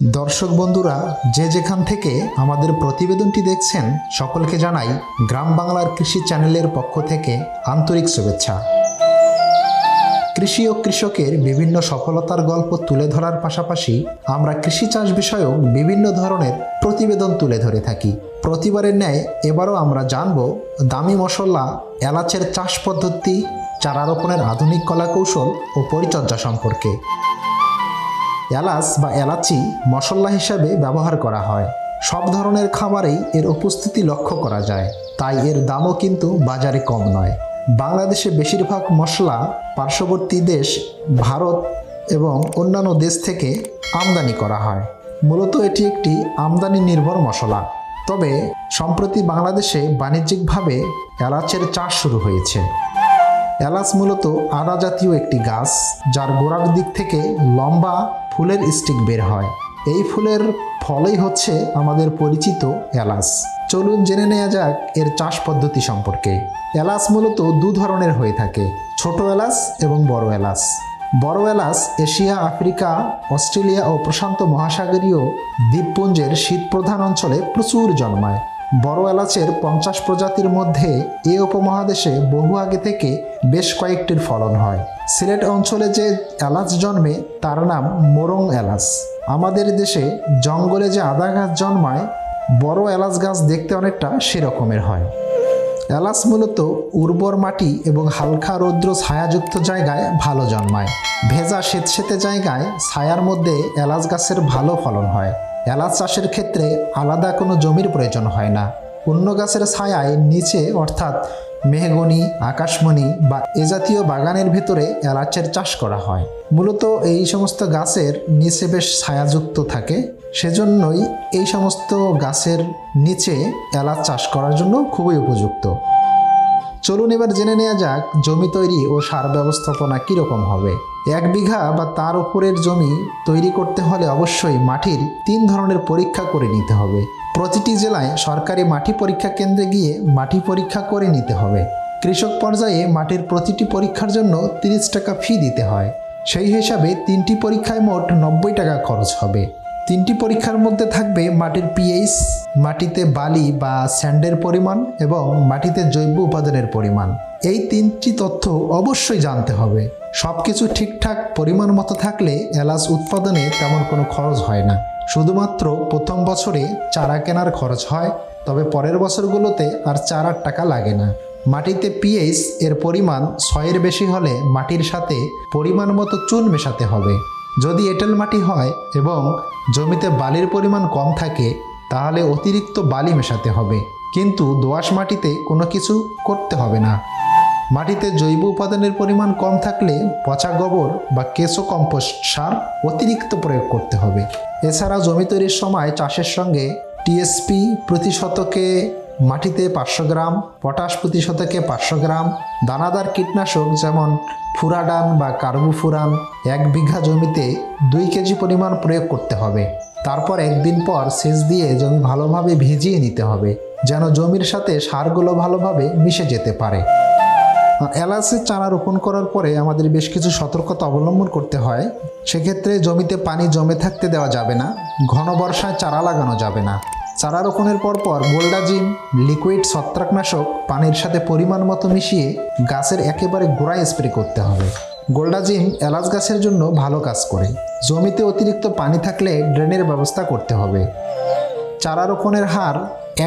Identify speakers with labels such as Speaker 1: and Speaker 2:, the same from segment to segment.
Speaker 1: দর্শক বন্ধুরা, যে যেখান থেকে আমাদের প্রতিবেদনটি দেখছেন, সকলকে জানাই গ্রাম বাংলার কৃষি চ্যানেলের পক্ষ থেকে আন্তরিক শুভেচ্ছা। কৃষি ও কৃষকের বিভিন্ন সফলতার গল্প তুলে ধরার পাশাপাশি আমরা কৃষি চাষ বিষয়ক বিভিন্ন ধরনের প্রতিবেদন তুলে ধরে থাকি। প্রতিবারের ন্যায় এবারও আমরা জানব দামি মশলা, এলাচের চাষ পদ্ধতি চারা রোপণের আধুনিক কলাকৌশল ও পরিচর্যা সম্পর্কে। এলাচ বা এলাচি মশলা হিসাবে ব্যবহার করা হয়। সব ধরনের খাবারেই এর উপস্থিতি লক্ষ্য করা যায়। তাই এর দামও কিন্তু বাজারে কম নয়। বাংলাদেশে বেশিরভাগ মশলা পার্শ্ববর্তী দেশ, ভারত এবং অন্যান্য দেশ থেকে আমদানি করা হয়। মূলত এটি একটি আমদানি নির্ভর মশলা। তবে, সম্প্রতি বাংলাদেশে বাণিজ্যিকভাবে এলাচের চাষ শুরু হয়েছে। এলাচ মূলত আদা জাতীয় একটি গাছ, যার গোড়ার দিক থেকে লম্বা ফুলের স্টিক বের হয়। এই ফুলের ফলেই হচ্ছে আমাদের পরিচিত এলাচ। চলুন জেনে নেওয়া যাক এর চাষ পদ্ধতি সম্পর্কে। এলাচ মূলত দু ধরনের হয়ে থাকে, ছোট এলাচ এবং বড় এলাচ। বড় এলাচ এশিয়া, আফ্রিকা, অস্ট্রেলিয়া ও প্রশান্ত মহাসাগরীয় দ্বীপপুঞ্জের শীতপ্রধান অঞ্চলে প্রচুর জন্মায়। বড় এলাচের পঞ্চাশ প্রজাতির মধ্যে এ উপমহাদেশে বহু আগে থেকে বেশ কয়েকটির ফলন হয়। সিলেট অঞ্চলে যে এলাচ জন্মে, তার নাম মোরং এলাচ। আমাদের দেশে জঙ্গলে যে আদা গাছ জন্মায়, বড় এলাচ গাছ দেখতে অনেকটা সেরকমের হয়। এলাচ মূলত উর্বর মাটি এবং হালকা রৌদ্র ছায়াযুক্ত জায়গায় ভালো জন্মায়। ভেজা স্বেতসেতে জায়গায় ছায়ার মধ্যে এলাচ গাছের ভালো ফলন হয়। এলাচ চাষের ক্ষেত্রে আলাদা কোনো জমির প্রয়োজন হয় না। অন্য গাছের ছায়ায় নিচে, অর্থাৎ মেহগনি, আকাশমণি বা এ জাতীয় বাগানের ভিতরে এলাচের চাষ করা হয়। মূলত এই সমস্ত গাছের নিচে বেশ ছায়াযুক্ত থাকে। সেজন্যই এই সমস্ত গাছের নিচে এলাচ চাষ করার জন্য খুবই উপযুক্ত। চলুন এবার জেনে নেওয়া যাক জমি তৈরি ও সার ব্যবস্থাপনা কীরকম হবে। এক বিঘা বা তার উপরের জমি তৈরি করতে হলে অবশ্যই মাটির তিন ধরনের পরীক্ষা করে নিতে হবে। প্রতিটি জেলায় সরকারি মাটি পরীক্ষা কেন্দ্রে গিয়ে মাটি পরীক্ষা করে নিতে হবে। কৃষক পর্যায়ে মাটির প্রতিটি পরীক্ষার জন্য তিরিশ টাকা ফি দিতে হয়। সেই হিসাবে তিনটি পরীক্ষায় মোট নব্বই টাকা খরচ হবে। তিনটি পরীক্ষার মধ্যে থাকবে মাটির পিএইচ মাটিতে বালি বা স্যান্ডের পরিমাণ এবং মাটিতে জৈব উপাদানের পরিমাণ। এই তিনটি তথ্য অবশ্যই জানতে হবে। সব কিছু ঠিকঠাক পরিমাণ মতো থাকলে এলাচ উৎপাদনে তেমন কোনো খরচ হয় না। শুধুমাত্র প্রথম বছরে চারা কেনার খরচ হয়, তবে পরের বছরগুলোতে আর চারার টাকা লাগে না। মাটিতে পিএইচ এর পরিমাণ ছয়ের বেশি হলে মাটির সাথে পরিমাণ মতো চুন মেশাতে হবে। যদি এঁটেল মাটি হয় এবং জমিতে বালির পরিমাণ কম থাকে, তাহলে অতিরিক্ত বালি মেশাতে হবে। কিন্তু দোআঁশ মাটিতে কোনো কিছু করতে হবে না। মাটিতে জৈব উপাদানের পরিমাণ কম থাকলে পচা গোবর বা কেঁচো কম্পোস্ট সার অতিরিক্ত প্রয়োগ করতে হবে। এছাড়া জমি তৈরির সময় চাষের সঙ্গে টিএসপি প্রতি শতকে মাটিতে পাঁচশো গ্রাম, পটাশ প্রতি শতকে পাঁচশো গ্রাম, দানাদার কীটনাশক যেমন ফুরাডান বা কার্বোফুরান এক বিঘা জমিতে দুই কেজি পরিমাণ প্রয়োগ করতে হবে। তারপর একদিন পর সেচ দিয়ে জমি ভালোভাবে ভিজিয়ে নিতে হবে, যেন জমির সাথে সারগুলো ভালোভাবে মিশে যেতে পারে। এলাচের চারা রোপণ করার পরে আমাদের বেশ কিছু সতর্কতা অবলম্বন করতে হয়। সেক্ষেত্রে জমিতে পানি জমে থাকতে দেওয়া যাবে না, ঘন বর্ষায় চারা লাগানো যাবে না। চারা রোপণের পর পর গোল্ডাজিম লিকুইড ছত্রাকনাশক পানির সাথে পরিমাণ মতো মিশিয়ে গাছের একেবারে গোড়ায় স্প্রে করতে হবে। গোল্ডাজিম এলাচ গাছের জন্য ভালো কাজ করে। জমিতে অতিরিক্ত পানি থাকলে ড্রেনের ব্যবস্থা করতে হবে। চারা রোপণের হার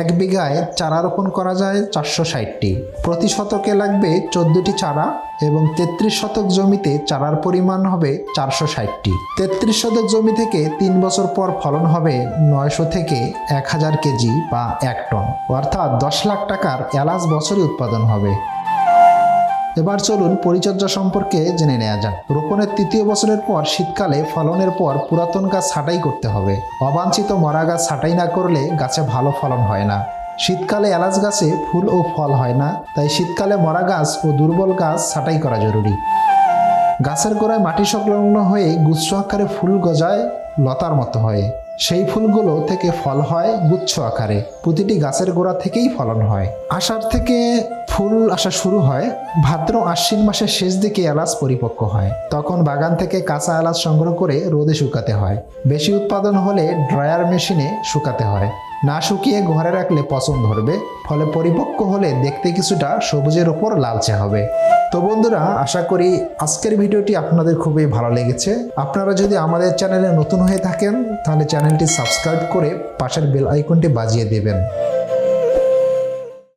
Speaker 1: এক বিঘায় চারা রোপণ করা যায় চারশো ষাটটি। প্রতি শতকে লাগবে চোদ্দটি চারা এবং তেত্রিশ শতক জমিতে চারার পরিমাণ হবে চারশো ষাটটি। তেত্রিশ শতক জমি থেকে তিন বছর পর ফলন হবে নয়শো থেকে এক হাজার কেজি বা এক টন। অর্থাৎ দশ লাখ টাকার এলাচ বছরে উৎপাদন হবে। এবার চলুন পরিচর্যা সম্পর্কে জেনে নেওয়া যাক। রোপণের তৃতীয় বছরের পর শীতকালে ফলনের পর পুরাতন গাছ ছাঁটাই করতে হবে। অবাঞ্ছিত মরা গাছ ছাঁটাই না করলে গাছে ভালো ফলন হয় না। শীতকালে এলাচ গাছে ফুল ও ফল হয় না, তাই শীতকালে মরা গাছ ও দুর্বল গাছ ছাঁটাই করা জরুরি। গাছের গোড়ায় মাটি সংলগ্ন হয়ে গুচ্ছ আকারে ফুল গজায় লতার মতো হয়ে। সেই ফুলগুলো থেকে ফল হয় গুচ্ছ আকারে। প্রতিটি গাছের গোড়া থেকেই ফলন হয়। আষাঢ় থেকে ফুল আসা শুরু হয়। ভাদ্র আশ্বিন মাসের শেষ দিকে এলাচ পরিপক্ক হয়। তখন বাগান থেকে কাঁচা এলাচ সংগ্রহ করে রোদে শুকাতে হয়। বেশি উৎপাদন হলে ড্রায়ার মেশিনে শুকাতে হয়। না শুকিয়ে ঘরে রাখলে পছন্দ ধরবে ফলে পরিপক্ক হলে দেখতে কিছুটা সবুজের ওপর লালচে হবে। তো বন্ধুরা, আশা করি আজকের ভিডিওটি আপনাদের খুবই ভালো লেগেছে। আপনারা যদি আমাদের চ্যানেলে নতুন হয়ে থাকেন, তাহলে চ্যানেলটি সাবস্ক্রাইব করে পাশের বেল আইকনটি বাজিয়ে দেবেন।